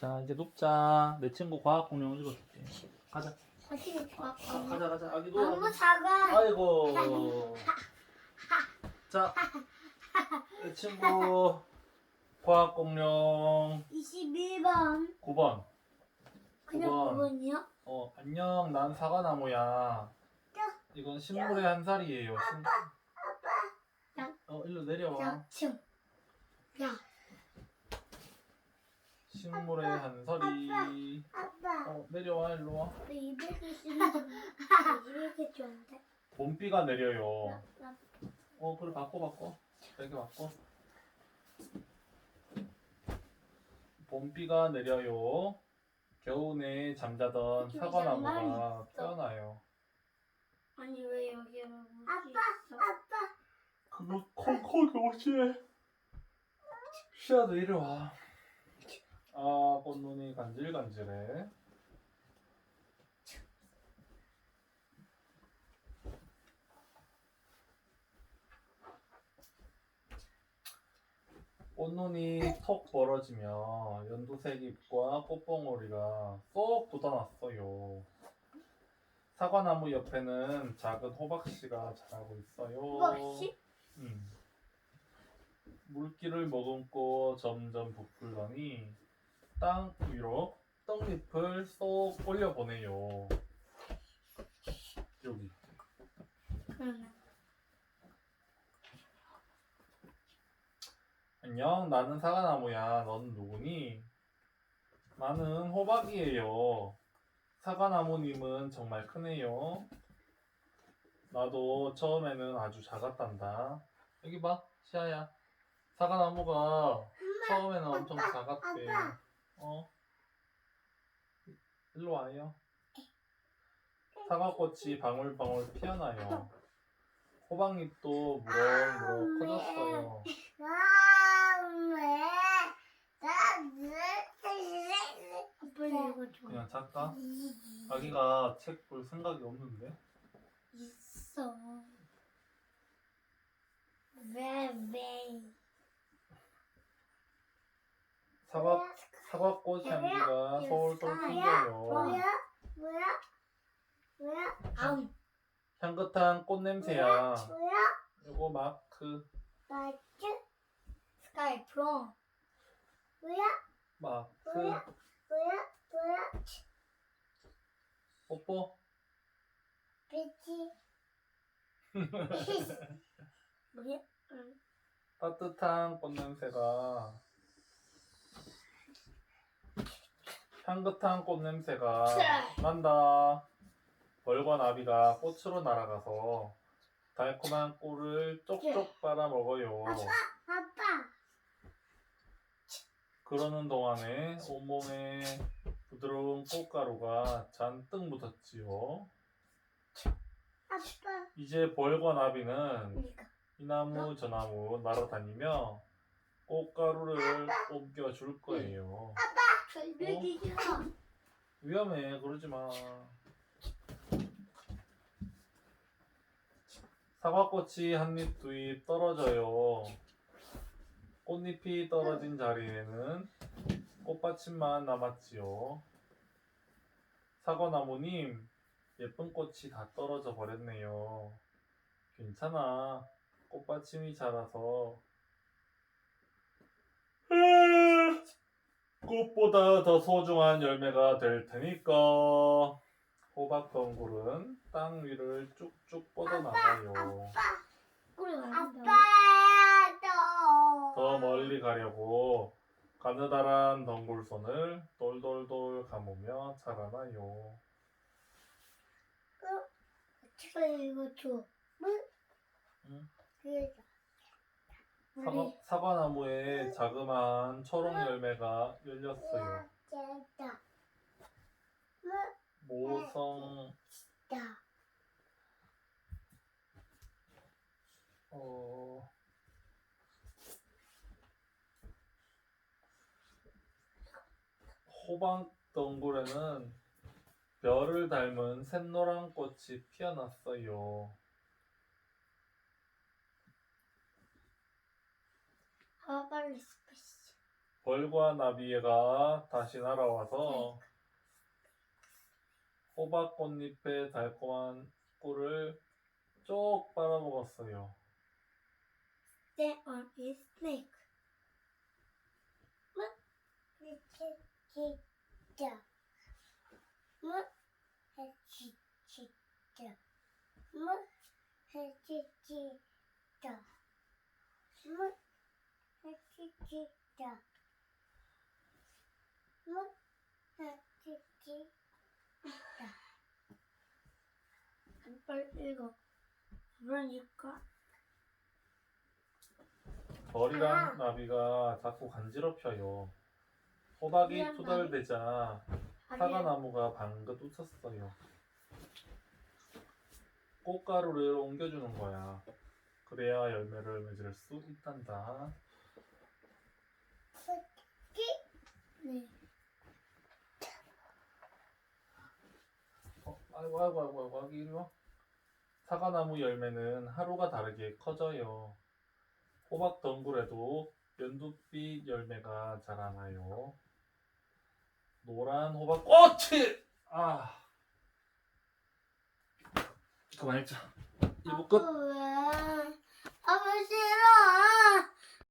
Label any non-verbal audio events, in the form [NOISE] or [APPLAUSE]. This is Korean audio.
자 이제 눕자. 내 친구 과학 공룡 읽어줄게. 가자. 바꿔? 가자 가자. 아기 너무. 작아. 아이고. [LAUGHS] 자, 내 친구 과학 공룡 21번. 9번. 그냥 그건- 9번이요? 어 안녕. 난 사과나무야. 이건 식물의 한 살이에요. 식... 야. 어 일로 내려와. 야, 층. 야, 식물의 한 살이. 아빠. 어 내려와 일로 와. 내 200개 쓰는 거 200개 좋은데? 봄비가 내려요. 나, 나어 그래 바꿔 바꿔. 되게 바꿔. 봄비가 내려요. 겨우내 잠자던 이렇게 사과나무가 장난이 있어. 태어나요. 아니 왜 여기에 아빠, 아빠. 그거 콩콩이 오지. 시아도 이리 와. 아 꽃눈이 간질간질해. 꽃눈이 톡 벌어지며 연두색 잎과 꽃봉오리가 쏙 돋아났어요. 사과나무 옆에는 작은 호박씨가 자라고 있어요. 혹시? 음. 물기를 머금고 점점 부풀더니 땅 위로 떡잎을 쏙 올려보내요. 여기. 응. 안녕, 나는 사과나무야. 넌 누구니? 나는 호박이에요. 사과나무님은 정말 크네요. 나도 처음에는 아주 작았단다. 여기 봐, 시아야. 사과나무가 처음에는 엄청 작았대. 아빠. 어? 일로 와요. 사과꽃이 방울방울 피어나요. 호박잎도 무럭무럭 커졌어요. 줘. 그냥 작가? 자기가 책 볼 생각이 없는데? 있어. 왜 왜? 사과, 사과꽃 향기가 솔솔 풍겨요. 뭐야? 뭐야? 뭐야? 아음. 향긋한 꽃 냄새야. 뭐야? 요거 마크, 마이크 스카이 프로. 뭐야? 마크, 뭐야? 뭐야? 뭐야? 뽀뽀. 비치. [LAUGHS] [LAUGHS] 뭐야? 응. 따뜻한 꽃 냄새가 향긋한 꽃 냄새가 난다. 벌과 나비가 꽃으로 날아가서 달콤한 꿀을 쪽쪽 빨아 먹어요. 아빠. 그러는 동안에 온몸에 부드러운 꽃가루가 잔뜩 묻었지요. 아빠. 이제 벌과 나비는 우리가 이 나무 저 나무 날아다니며 꽃가루를 옮겨 줄 거예요. 절벽이죠. 위험해, 그러지 마. 사과꽃이 한잎두잎 떨어져요. 꽃잎이 떨어진 자리에는 꽃받침만 남았지요. 사과나무님, 예쁜 꽃이 다 떨어져 버렸네요. 괜찮아. 꽃받침이 자라서. 꽃보다 더 소중한 열매가 될 테니까. 호박 덩굴은 땅 위를 쭉쭉 뻗어나가요. 꿀이 더 아빠도. 멀리 가려고 가느다란 덩굴손을 돌돌돌 감으며 자라나요. 제가 이거 줘. 물. 응? 그래. 사과, 사과나무에 자그마한 초록 열매가 열렸어요. 모성, 다. 어, 호박 덩굴에는 별을 닮은 샛노란 꽃이 피어났어요. 하바리 스페이스. 벌과 나비가 다시 날아와서 호박 꽃잎의 달콤한 꿀을 쪽 빨아먹었어요. There on a snake. 진짜. 뭐? 해치 진짜. 뭐? 해치 진짜. 뭐? 진짜. 빨리 읽어. 그러니까 벌이랑 아. 나비가 자꾸 간지럽혀요. 호박이 미안, 투덜대자 사과나무가 방긋 웃었어요. 꽃가루를 옮겨주는 거야. 그래야 열매를 맺을 수 있단다. 네. 어, 아이고 아이고 아이고 아이고 아기 이리 와. 사과나무 열매는 하루가 다르게 커져요. 호박 덩굴에도 연두빛 열매가 자라나요. 노란 호박 꽃이 아 그만 읽자. 이거 끝. 왜? 아버지